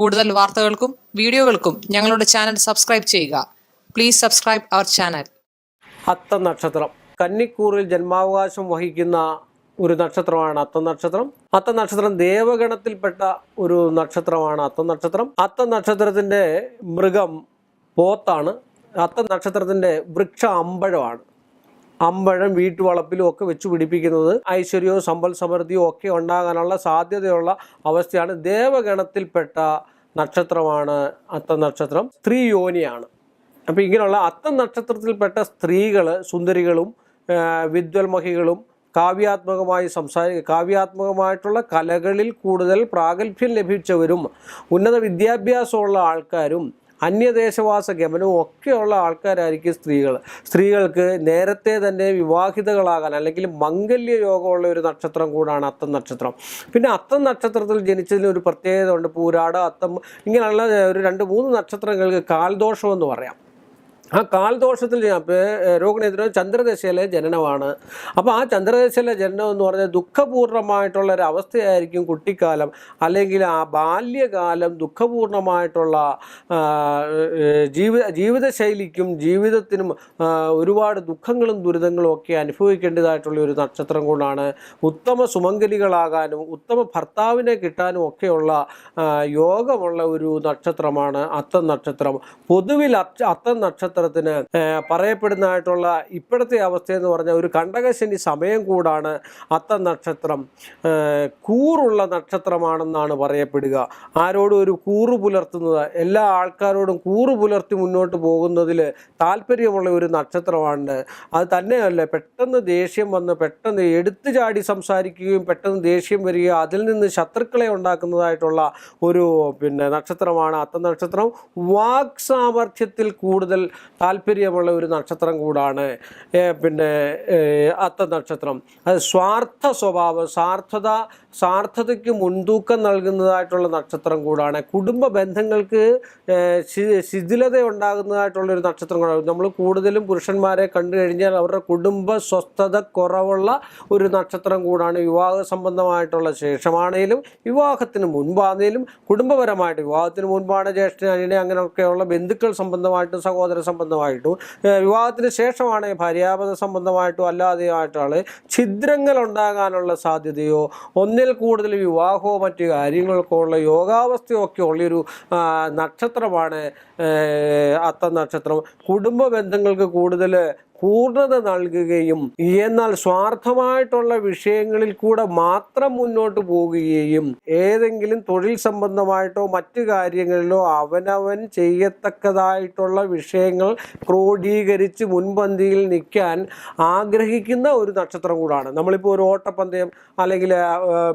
കൂടുതൽ വാർത്തകൾക്കും വീഡിയോകൾക്കും ഞങ്ങളുടെ ചാനൽ സബ്സ്ക്രൈബ് ചെയ്യുക. പ്ലീസ് സബ്സ്ക്രൈബ് അവർ ചാനൽ അത്ത നക്ഷത്രം കന്നിക്കൂറിൽ ജന്മാവകാശം വഹിക്കുന്ന ഒരു നക്ഷത്രമാണ് അത്ത നക്ഷത്രം അത്ത നക്ഷത്രം ദേവഗണത്തിൽപ്പെട്ട ഒരു നക്ഷത്രമാണ് അത്ത നക്ഷത്രം അത്ത മൃഗം പോത്താണ്. അത്ത നക്ഷത്രത്തിന്റെ വൃക്ഷം അമ്പഴമാണ്. അമ്പഴം വീട്ടുവളപ്പിലും ഒക്കെ വെച്ച് പിടിപ്പിക്കുന്നത് ഐശ്വര്യവും സമ്പൽ സമൃദ്ധിയും ഒക്കെ ഉണ്ടാകാനുള്ള സാധ്യതയുള്ള അവസ്ഥയാണ് ദേവഗണത്തിൽപ്പെട്ട നക്ഷത്രമാണ് അത്ത നക്ഷത്രം. സ്ത്രീ യോനിയാണ്. അപ്പോൾ ഇങ്ങനെയുള്ള അത്ത നക്ഷത്രത്തിൽപ്പെട്ട സ്ത്രീകൾ സുന്ദരികളും വിദ്വൽമഹികളും കാവ്യാത്മകമായി സംസാരി കാവ്യാത്മകമായിട്ടുള്ള കലകളിൽ കൂടുതൽ പ്രാഗൽഭ്യം ലഭിച്ചവരും ഉന്നത വിദ്യാഭ്യാസമുള്ള ആൾക്കാരും അന്യദേശവാസ ഗമനവും ഒക്കെയുള്ള ആൾക്കാരായിരിക്കും സ്ത്രീകൾ. സ്ത്രീകൾക്ക് നേരത്തെ തന്നെ വിവാഹിതകളാകാൻ അല്ലെങ്കിൽ മംഗല്യ യോഗമുള്ള ഒരു നക്ഷത്രം കൂടാണ് അത്തം നക്ഷത്രം. പിന്നെ അത്തം നക്ഷത്രത്തിൽ ജനിച്ചതിന് ഒരു പ്രത്യേകത ഉണ്ട് പൂരാട് അത്തം ഇങ്ങനെയുള്ള ഒരു രണ്ട് മൂന്ന് നക്ഷത്രങ്ങൾക്ക് കാൽദോഷം എന്ന് പറയാം. ആ കാൽദോഷത്തിൽ രോഗനേത്ര ചന്ദ്രദശയിലെ ജനനമാണ്. അപ്പോൾ ആ ചന്ദ്രദശയിലെ ജനനം എന്ന് പറഞ്ഞാൽ ദുഃഖപൂർണമായിട്ടുള്ള ഒരു അവസ്ഥയായിരിക്കും കുട്ടിക്കാലം. അല്ലെങ്കിൽ ആ ബാല്യകാലം ദുഃഖപൂർണമായിട്ടുള്ള ജീവിത ജീവിതശൈലിക്കും ജീവിതത്തിനും ഒരുപാട് ദുഃഖങ്ങളും ദുരിതങ്ങളും ഒക്കെ അനുഭവിക്കേണ്ടതായിട്ടുള്ള ഒരു നക്ഷത്രം കൊണ്ടാണ് ഉത്തമ സുമംഗലികളാകാനും ഉത്തമ ഭർത്താവിനെ കിട്ടാനും ഒക്കെയുള്ള യോഗമുള്ള ഒരു നക്ഷത്രമാണ് അത്തം നക്ഷത്രം. പൊതുവിൽ അത്തം അത്തം നക്ഷത്രത്തിന് പറയപ്പെടുന്നതായിട്ടുള്ള ഇപ്പോഴത്തെ അവസ്ഥ എന്ന് പറഞ്ഞാൽ ഒരു കണ്ടകശനി സമയം കൂടാണ് അത്ത നക്ഷത്രം. കൂറുള്ള നക്ഷത്രമാണെന്നാണ് പറയപ്പെടുക. ആരോടും ഒരു കൂറ് പുലർത്തുന്നത് എല്ലാ ആൾക്കാരോടും കൂറു പുലർത്തി മുന്നോട്ട് പോകുന്നതിൽ താല്പര്യമുള്ള ഒരു നക്ഷത്രമാണ് അത് തന്നെയല്ല പെട്ടെന്ന് ദേഷ്യം വന്ന് പെട്ടെന്ന് എടുത്തു ചാടി സംസാരിക്കുകയും പെട്ടെന്ന് ദേഷ്യം വരികയും അതിൽ നിന്ന് ശത്രുക്കളെ ഉണ്ടാക്കുന്നതായിട്ടുള്ള ഒരു പിന്നെ നക്ഷത്രമാണ് അത്ത നക്ഷത്രം. വാക് സാമർഥ്യത്തിൽ കൂടുതൽ താല്പര്യമുള്ള ഒരു നക്ഷത്രം കൂടാണ് പിന്നെ അത്ത നക്ഷത്രം. അത് സ്വാർത്ഥ സ്വഭാവം സാർത്ഥത സാർത്ഥതയ്ക്ക് മുൻതൂക്കം നൽകുന്നതായിട്ടുള്ള നക്ഷത്രം കൂടാണ്. കുടുംബ ബന്ധങ്ങൾക്ക് ശിഥിലത ഉണ്ടാകുന്നതായിട്ടുള്ള ഒരു നക്ഷത്രം കൂടാണ്. നമ്മൾ കൂടുതലും പുരുഷന്മാരെ കണ്ടു കഴിഞ്ഞാൽ അവരുടെ കുടുംബ സ്വസ്ഥത കുറവുള്ള ഒരു നക്ഷത്രം കൂടാണ്. വിവാഹ സംബന്ധമായിട്ടുള്ള ശേഷമാണേലും വിവാഹത്തിന് മുൻപാണേലും കുടുംബപരമായിട്ട് വിവാഹത്തിന് മുൻപാണ് ജ്യേഷ്ഠ അനിയനെ അങ്ങനെയൊക്കെയുള്ള ബന്ധുക്കൾ സംബന്ധമായിട്ടും സഹോദര സംബന്ധമായിട്ടും വിവാഹത്തിന് ശേഷമാണ് ഭാര്യാപത സംബന്ധമായിട്ടും അല്ലാതെയായിട്ടാണ് ഛിദ്രങ്ങൾ ഉണ്ടാകാനുള്ള സാധ്യതയോ ഒന്നിൽ കൂടുതൽ വിവാഹമോ മറ്റു കാര്യങ്ങൾക്കോ ഉള്ള യോഗാവസ്ഥയോ ഒക്കെ ഉള്ളൊരു നക്ഷത്രമാണ് അത്ത നക്ഷത്രം കുടുംബ ബന്ധങ്ങൾക്ക് കൂടുതൽ പൂർണത നൽകുകയും എന്നാൽ സ്വാർത്ഥമായിട്ടുള്ള വിഷയങ്ങളിൽ കൂടെ മാത്രം മുന്നോട്ട് പോകുകയും ഏതെങ്കിലും തൊഴിൽ സംബന്ധമായിട്ടോ മറ്റു കാര്യങ്ങളിലോ അവനവൻ ചെയ്യത്തക്കതായിട്ടുള്ള വിഷയങ്ങൾ ക്രോഡീകരിച്ച് മുൻപന്തിയിൽ നിൽക്കാൻ ആഗ്രഹിക്കുന്ന ഒരു നക്ഷത്രം കൂടാണ്. നമ്മളിപ്പോൾ ഒരു ഓട്ടപ്പന്തയം അല്ലെങ്കിൽ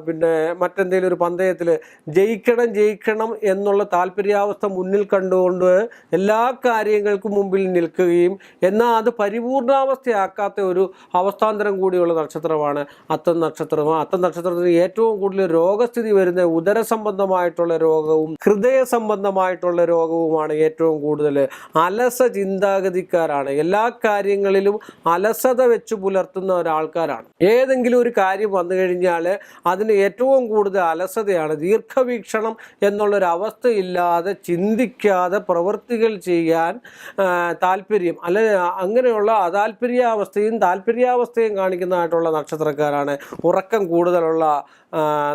പിന്നെ മറ്റെന്തെങ്കിലും ഒരു പന്തയത്തിൽ ജയിക്കണം ജയിക്കണം എന്നുള്ള താല്പര്യാവസ്ഥ മുന്നിൽ കണ്ടുകൊണ്ട് എല്ലാ കാര്യങ്ങൾക്കും മുമ്പിൽ നിൽക്കുകയും എന്നാൽ അത് പരിപൂർണാവസ്ഥയാക്കാത്ത ഒരു അവസ്ഥാന്തരം കൂടിയുള്ള നക്ഷത്രമാണ് അത്തം നക്ഷത്രം. അത്തം നക്ഷത്രത്തിന് ഏറ്റവും കൂടുതൽ രോഗസ്ഥിതി വരുന്ന ഉദര സംബന്ധമായിട്ടുള്ള രോഗവും ഹൃദയ സംബന്ധമായിട്ടുള്ള രോഗവുമാണ് ഏറ്റവും കൂടുതൽ. അലസ ചിന്താഗതിക്കാരാണ്. എല്ലാ കാര്യങ്ങളിലും അലസത വെച്ച് പുലർത്തുന്ന ഒരാൾക്കാരാണ്. ഏതെങ്കിലും ഒരു കാര്യം വന്നു കഴിഞ്ഞാൽ അതിന് ഏറ്റവും കൂടുതൽ അലസതയാണ്. ദീർഘവീക്ഷണം എന്നുള്ളൊരു അവസ്ഥയില്ലാതെ ചിന്തിക്കാതെ പ്രവൃത്തികൾ ചെയ്യാൻ താല്പര്യം അല്ലെ അങ്ങനെയുള്ള അതാല്പര്യാവസ്ഥയും താല്പര്യാവസ്ഥയും കാണിക്കുന്നതായിട്ടുള്ള നക്ഷത്രക്കാരാണ്. ഉറക്കം കൂടുതലുള്ള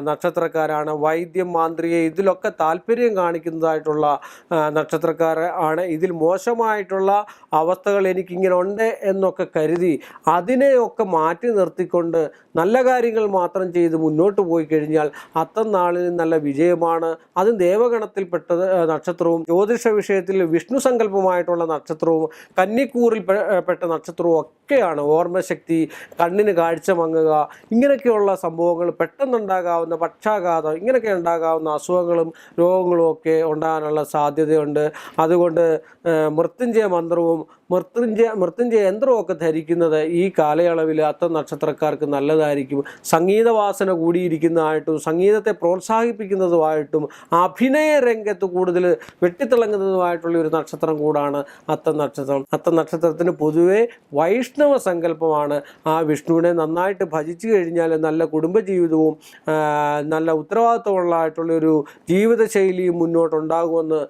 നക്ഷത്രക്കാരാണ്. വൈദ്യം മാന്ത്രിക ഇതിലൊക്കെ താല്പര്യം കാണിക്കുന്നതായിട്ടുള്ള നക്ഷത്രക്കാർ ആണ്. ഇതിൽ മോശമായിട്ടുള്ള അവസ്ഥകൾ എനിക്കിങ്ങനെ ഉണ്ട് എന്നൊക്കെ കരുതി അതിനെയൊക്കെ മാറ്റി നിർത്തിക്കൊണ്ട് നല്ല കാര്യങ്ങൾ മാത്രം ചെയ്ത് മുന്നോട്ട് പോയി കഴിഞ്ഞാൽ അത്തം നാളിൽ നല്ല വിജയമാണ്. അത് ദേവഗണത്തിൽപ്പെട്ട നക്ഷത്രവും ജ്യോതിഷ വിഷയത്തിൽ വിഷ്ണു സങ്കല്പമായിട്ടുള്ള നക്ഷത്രവും കന്നിക്കൂറിൽ പെട്ട നക്ഷത്രവും ഒക്കെയാണ് ഓർമ്മശക്തി കണ്ണിന് കാഴ്ച മങ്ങുക ഇങ്ങനെയൊക്കെയുള്ള സംഭവങ്ങൾ പെട്ടെന്നുണ്ടാകാവുന്ന പക്ഷാഘാതം ഇങ്ങനെയൊക്കെ ഉണ്ടാകാവുന്ന അസുഖങ്ങളും രോഗങ്ങളും ഒക്കെ ഉണ്ടാകാനുള്ള സാധ്യതയുണ്ട്. അതുകൊണ്ട് മൃത്യുഞ്ജയ മന്ത്രവും മൃത്യുഞ്ജയ മൃത്യുഞ്ജയ യന്ത്രമൊക്കെ ധരിക്കുന്നത് ഈ കാലയളവിൽ അത്ത നക്ഷത്രക്കാർക്ക് നല്ലതായിരിക്കും. സംഗീതവാസന കൂടിയിരിക്കുന്നതായിട്ടും സംഗീതത്തെ പ്രോത്സാഹിപ്പിക്കുന്നതുമായിട്ടും അഭിനയ രംഗത്ത് കൂടുതൽ വെട്ടിത്തിളങ്ങുന്നതുമായിട്ടുള്ള ഒരു നക്ഷത്രം കൂടാണ് അത്ത നക്ഷത്രം. അത്ത നക്ഷത്രത്തിന് പൊതുവെ വൈഷ്ണവ സങ്കല്പമാണ് ആ വിഷ്ണുവിനെ നന്നായിട്ട് ഭജിച്ചു കഴിഞ്ഞാൽ നല്ല കുടുംബജീവിതവും നല്ല ഉത്തരവാദിത്തമുള്ളതായിട്ടുള്ളൊരു ജീവിതശൈലിയും മുന്നോട്ടുണ്ടാകുമെന്ന്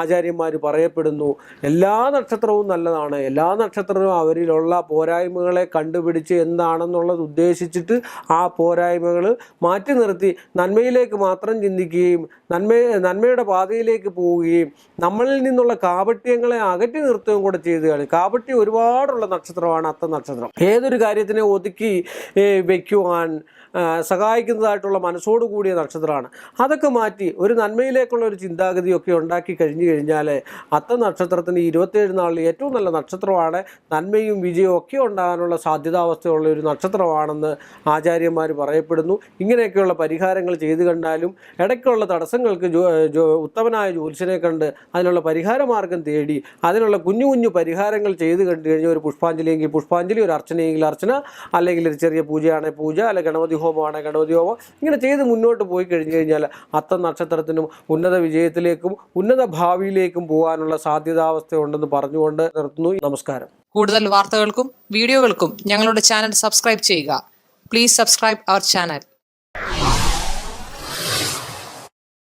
ആചാര്യന്മാർ പറയപ്പെടുന്നു. എല്ലാ നക്ഷത്രവും നല്ലതാണ്. എല്ലാ നക്ഷത്രവും അവരിലുള്ള പോരായ്മകളെ കണ്ടുപിടിച്ച് എന്താണെന്നുള്ളത് ഉദ്ദേശിച്ചിട്ട് ആ പോരായ്മകൾ മാറ്റി നിർത്തി നന്മയിലേക്ക് മാത്രം ചിന്തിക്കുകയും നന്മ നന്മയുടെ പാതയിലേക്ക് പോവുകയും നമ്മളിൽ നിന്നുള്ള കാപട്യങ്ങളെ അകറ്റി നിർത്തുകയും കൂടെ ചെയ്തതാണ് കാപട്യം ഒരുപാടുള്ള നക്ഷത്രമാണ് അത്ത നക്ഷത്രം. ഏതൊരു കാര്യത്തിനെ ഒതുക്കി വയ്ക്കുവാൻ സഹായിക്കുന്നതായിട്ടുള്ള മനസ്സോടു കൂടിയ നക്ഷത്രമാണ്. അതൊക്കെ മാറ്റി ഒരു നന്മയിലേക്കുള്ള ഒരു ചിന്താഗതിയൊക്കെ ഉണ്ടാക്കി കഴിഞ്ഞു കഴിഞ്ഞാൽ അത്ത നക്ഷത്രത്തിന് ഇരുപത്തേഴ് നാളിൽ ഏറ്റവും നല്ല നക്ഷത്രമാണ്. നന്മയും വിജയവും ഒക്കെ ഉണ്ടാകാനുള്ള സാധ്യതാവസ്ഥയുള്ള ഒരു നക്ഷത്രമാണെന്ന് ആചാര്യന്മാർ പറയപ്പെടുന്നു. ഇങ്ങനെയൊക്കെയുള്ള പരിഹാരങ്ങൾ ചെയ്തു കണ്ടാലും ഇടയ്ക്കുള്ള തടസ്സങ്ങൾക്ക് ഉത്തമനായ ജ്യോത്സ്യനെ കണ്ട് അതിനുള്ള പരിഹാരമാർഗം തേടി അതിനുള്ള കുഞ്ഞു കുഞ്ഞു പരിഹാരങ്ങൾ ചെയ്ത് കണ്ടു കഴിഞ്ഞാൽ ഒരു പുഷ്പാഞ്ജലിയെങ്കിൽ പുഷ്പാഞ്ജലി ഒരു അർച്ചനയെങ്കിൽ അർച്ചന അല്ലെങ്കിൽ ഒരു ചെറിയ പൂജയാണെങ്കിൽ പൂജ അല്ലെങ്കിൽ ഗണപതി ഹോമമാണെങ്കിൽ ഗണപതി ഹോമം ഇങ്ങനെ ചെയ്ത് മുന്നോട്ട് പോയി കഴിഞ്ഞു കഴിഞ്ഞാൽ അത്ത നക്ഷത്രത്തിനും ഉന്നത വിജയത്തിലേക്കും ഉന്നത ഭാവിയിലേക്കും പോകാനുള്ള സാധ്യതാവസ്ഥ ഉണ്ടെന്ന് പറഞ്ഞുകൊണ്ട് നിർത്തുന്നു. നമസ്കാരം. കൂടുതൽ വാർത്തകൾക്കും വീഡിയോകൾക്കും ഞങ്ങളുടെ ചാനൽ സബ്സ്ക്രൈബ് ചെയ്യുക. Please subscribe our channel